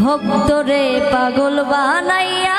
ভক্তরে পাগল বানাইয়া